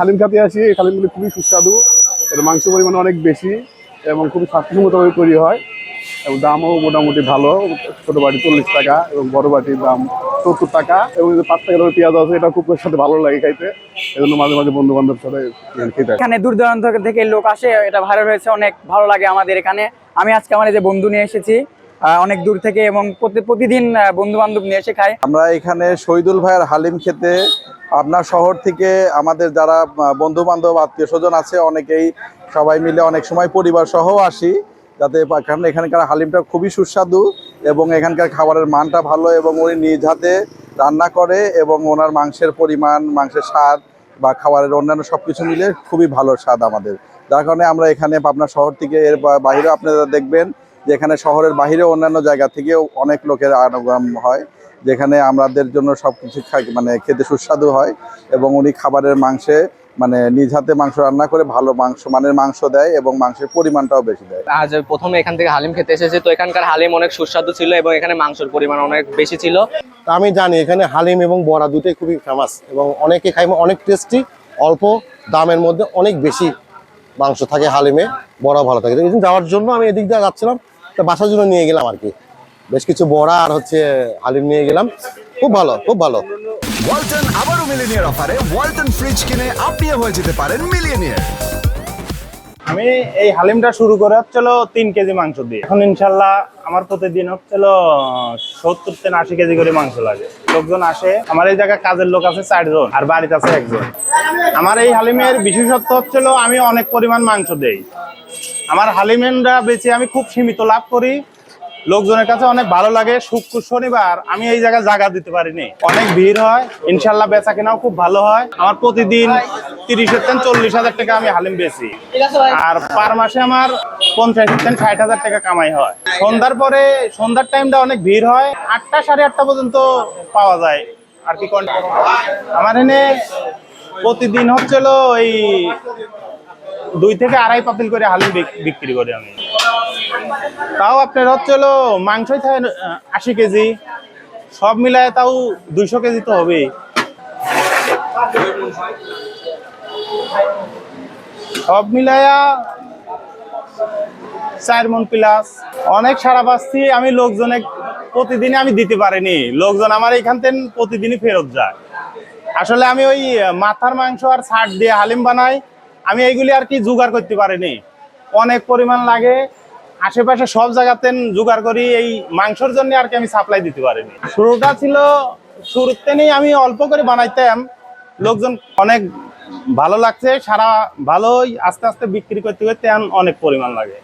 হালিম খাতে আসি, এই হালিমগুলি খুবই সুস্বাদু। এর মাংস পরিমাণ অনেক বেশি এবং খুবই স্বাস্থ্যসম্মতভাবে তৈরি হয়। এবং দামও মোটামুটি ভালো, ছোট বাটি চল্লিশ টাকা এবং বড় বাটির দাম সত্তর টাকা এবং পাঁচ টাকার পেঁয়াজ আছে এটা খুব সাথে ভালো লাগে খাইতে। এই মাঝে মাঝে বন্ধু বান্ধব সাথে খেতে এখানে দূর দূরান্ত থেকে লোক আসে, এটা ভাইরাল হয়েছে, অনেক ভালো লাগে আমাদের এখানে। আমি আজকে আমার যে বন্ধু নিয়ে এসেছি অনেক দূর থেকে এবং প্রতিদিন বন্ধু বান্ধব নিয়ে এসে খাই আমরা এখানে শহীদুল ভাইয়ের হালিম খেতে আপনার শহর থেকে আমাদের যারা বন্ধু বান্ধব আত্মীয় স্বজন আছে, অনেকেই সবাই মিলে অনেক সময় পরিবার সহ আসি, যাতে কারণ এখানকার হালিমটা খুবই সুস্বাদু এবং এখানকার খাবারের মানটা ভালো এবং উনি নিজ হাতে রান্না করে এবং ওনার মাংসের পরিমাণ, মাংসের স্বাদ বা খাবারের অন্যান্য সব কিছু মিলে খুবই ভালো স্বাদ আমাদের। যার কারণে আমরা এখানে পাবনা শহর থেকে এর বাইরেও আপনারা দেখবেন যে এখানে শহরের বাইরে অন্যান্য জায়গা থেকেও অনেক লোকের আনাগম হয় যেখানে আমাদের জন্য সব কিছু মানে খেতে সুস্বাদু হয় এবং উনি খাবারের মাংসে মানে নিজ হাতে মাংস রান্না করে ভালো মাংস মানের মাংস দেয় এবং মাংসের পরিমাণটাও বেশি দেয়। আজ প্রথমে এখান থেকে হালিম খেতে এসেছি তো এখানকার হালিম অনেক সুস্বাদু ছিল এবং এখানে মাংসের পরিমাণ অনেক বেশি ছিল। তা আমি জানি এখানে হালিম এবং বড়া দুটোই খুবই ফেমাস এবং অনেকে খাই অনেক টেস্টি অল্প দামের মধ্যে অনেক বেশি মাংস থাকে হালিমে বড়া ভালো থাকে। এই জন্য যাওয়ার জন্য আমি এদিক দিয়ে যাচ্ছিলাম। তা বাসার জন্য নিয়ে গেলাম আর কি। বেশ কিছু বড়া আর হচ্ছে হালিম নিয়ে গেলাম। খুব ভালো খুব ভালো। ওয়ালটন আবারও মিলিনিয়ার অফারে ওয়ালটন ফ্রিজ কিনে আপনিও হয়ে যেতে পারেন মিলিয়নিয়ার। আমি এই হালিমটা শুরু করে হচ্ছিল তিন কেজি মাংস দিয়ে। এখন ইনশাল্লাহ আমার প্রতিদিন হচ্ছিল সত্তর থেকে আশি কেজি করে মাংস লাগে। লোকজন আসে। আমার এই জায়গায় কাজের লোক আছে চারজন আর বাড়িতে আছে একজন। আমার এই হালিমের বিশেষত্ব হচ্ছিল আমি অনেক পরিমাণ মাংস দেই। আমার হালিমেনরা বেচে আমি খুব সীমিত লাভ করি। লোকজনের কাছে অনেক ভালো লাগে। শুক্র, শনিবার আমি এই জায়গায় জায়গা দিতে পারিনি। অনেক ভিড় হয়, ইনশাল্লাহ বেচা কেনাও খুব ভালো হয়। আমার প্রতিদিন তিরিশের থেকে চল্লিশ হাজার টাকা আমি হালিম বেচি। আর পার মাসে আমার পঞ্চাশ থেকে ষাট হাজার টাকা কামাই হয়। সন্ধ্যার পরে সন্ধ্যার টাইমটা অনেক ভিড় হয়। আটটা সাড়ে আটটা পর্যন্ত পাওয়া যায়। আর কি আমার এনে প্রতিদিন হচ্ছিল ওই দুই থেকে আড়াই পাতিল করে হালিম বিক- বিক্রি করি আমি। তাও আপনার হচ্ছিল মাংসই থাকে আশি কেজি। সব মিলায় তাও দুইশো কেজি তো হবেই। সব মিলায়া চার মন প্লাস অনেক সারা পাচ্ছি, আমি লোকজনে প্রতিদিনই আমি দিতে পারিনি। লোকজন আমার এখান থেকে প্রতিদিনই ফেরত যায়। আসলে আমি ওই মাথার মাংস আর ছাট দিয়ে হালিম বানাই, আমি এইগুলি আর কি জোগাড় করতে পারিনি। অনেক পরিমাণ লাগে, আশেপাশে সব জায়গাতে জোগাড় করি, এই মাংসর জন্য আর কি আমি সাপ্লাই দিতে পারিনি। শুরুটা ছিল, শুরুতে আমি অল্প করে বানাইতাম। লোকজন অনেক ভালো লাগছে সারা ভালোই আস্তে আস্তে বিক্রি করতে করতে অনেক পরিমাণ লাগে।